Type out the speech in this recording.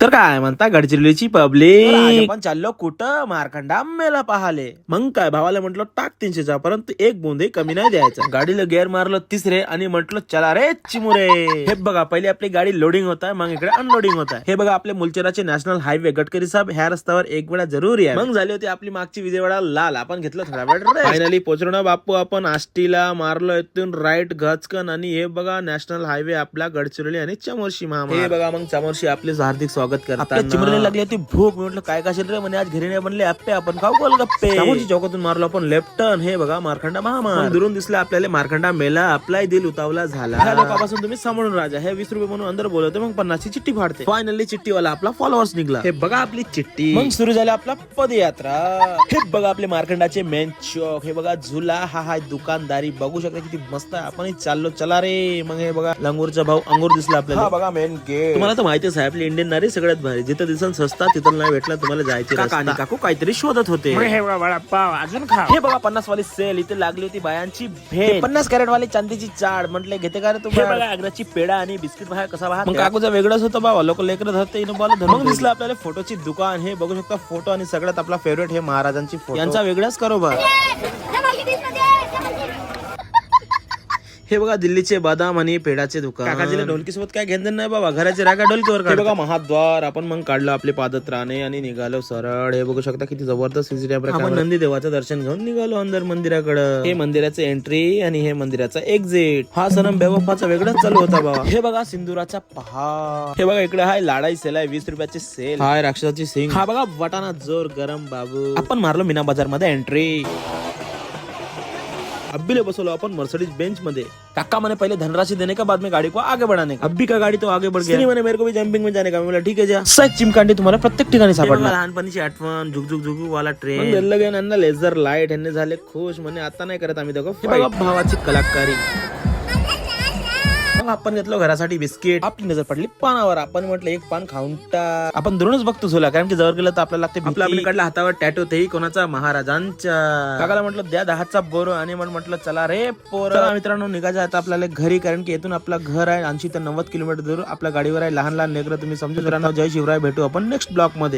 तर काय म्हणता गडचिरोलीची पब्लिक आपण चाललो कुठं? मारखंडा मेला पाहाले. मग काय भावाला म्हटलं टाक तीनशेचा परंतु एक बोंदे कमी नाही द्यायचा. गाडीला गेअर मारलं तिसरे आणि म्हटलं चला रे चिमुरे. हे बघा पहिले आपली गाडी लोडिंग होत आहे मग इकडे अनलोडिंग होत आहे. हे बघा आपले मुलचेराचे नॅशनल हायवे गडकरी साहेब ह्या रस्त्यावर एक वेळा जरुरी आहे मग झाली होती आपली मागची विजयवाडा लाल. आपण घेतलं थोडा वेळ फायनली पोहोचलो ना बापू आपण आष्टीला मारलो इथून राईट घचकन आणि हे बघा नॅशनल हायवे आपला गडचिरोली आणि चामोर्शी महामार्ग. हे बघा मग चामोर्शी आपले हार्दिक स्वागत. करतात चिमरेला लागली होती भूक. मी म्हटलं काय काय रे? म्हणे आज घरी नाही बनले. आप्पे आपण खाऊ गोल गप्पे चामोर्शी चौकातून मारलो आपण. लेफ्ट टर्न हे बघा मारखंडा महामार्ग. दुरून दिसला आपल्याला. मारखंडा मेला आपलाय दिल उतावला झाला. ह्या लोकांपासून तुम्ही सांभाळून राजा. हे वीस रुपये म्हणून अंदर बोलवते मग पन्नासची चिठ्ठी फाडते. फायनली चिठ्ठीवाला आपला फॉलोअर्स निघला. हे बघा आपली चिठ्ठी. मग सुरू झाली आपला पदयात्रा. हे बघा आपले मार्कंडाचे मेन चौक. हे बघा झुला. हा हा दुकानदारी. बघू शकता किती मस्त आहे. आपण चाललो. चला रे. मग हे बघा लंगूरचा भाऊ अंगूर दिसला आपल्याला. बघा मेन गेट तुम्हाला तर माहितीच आहे आपली इंडियन नारी सगळ्यात भारी. जिथं दिसन सस्ता तिथं नाही भेटला तुम्हाला जायचे काका आणि काकू काहीतरी शोधत होते. हे बघा वडापाव अजून खा हे बघा पन्नास वाली सेल इथे लागली होती बायांची भेट. पन्नास कॅरेट वाली चांदीची चाड. म्हटले घेते का रे तू बघा आग्राची पेडा आणि बिस्किट बाहेर कसा बाहेर मग काकूचा वेगळंच होतं बाबा. लोक लेकर होते मग दिसलं आपल्याला फोटोची दुकान. हे बघू शकता फोटो आणि सगळ्यात आपला फेवरेट हे महाराजांची फोटो यांचा वेगळाच करोबार. हे बघा दिल्लीचे बदाम आणि पेडाचे दुकान. काकाजीला ढोलकी सोबत काय घेणं नाही बाबा घराचे रागा ढोलकीवर हे बघा महाद्वार आपण मग काढलं आपले पादत्राणे आणि निघालो सरळ. हे बघू शकता किती जबरदस्त आपण नंदी देवाचं दर्शन घेऊन निघालो अंदर मंदिराकडं. हे मंदिराचं एंट्री आणि हे मंदिराचा एक्झिट हा सनम बेवफाचा वेगळाच चालू होता बाबा. हे बघा सिंदुराचा पहा हे बघा इकडे हाय लाडाई सेल आहे वीस रुपयाची सेल हाय राक्षसाची सिंग. हा बघा वटाणा जोर गरम बाबू. आपण मारलो मीना बाजारमध्ये एंट्री अब्बी बसवलो अपन मर्सिडीज बेंच मध्ये. काका मैंने पहले धनराशि देने का? बाद में गाड़ी को आगे बढ़ाने का? अब्बी का गाड़ी तो आगे बढ़ गया. मैंने मेरे को भी जंपिंग में जाने का. बोला ठीक है जा. सच चिमकांडी तुम्हाला प्रत्येक ठिकाणी सापडणार. लहानपणीची आठवण झुकझुक झुकू वाला ट्रेन दिलं गेलं यांना लेझर लाइट यांनी झाले खुश म्हणे आता नाही करत आम्ही दोघं बघा भावाची कलाकारी. मग आपण घेतलं घरासाठी बिस्किट. आपली नजर पडली पानावर. आपण म्हटलं एक पान खाऊन आपण दुरूनच बघतो झोला कारण की जवळ गेलं तर आपल्याला लागते आपल्या आपल्या काढला हातावर टॅटो तेही कोणाचा? महाराजांच्या. काकाला म्हटलं द्या दहाचा बोर. आणि मग म्हटलं चला रे पोर. मित्रांनो निघायचं आता आपल्याला घरी कारण की येथून आपलं घर आहे. ऐंशी ते नव्वद किलोमीटर दूर. आपल्या गाडीवर आहे लहान लहान लेकरं तुम्ही समजू मित्रांनो जय शिवराय भेटू आपण नेक्स्ट ब्लॉकमध्ये.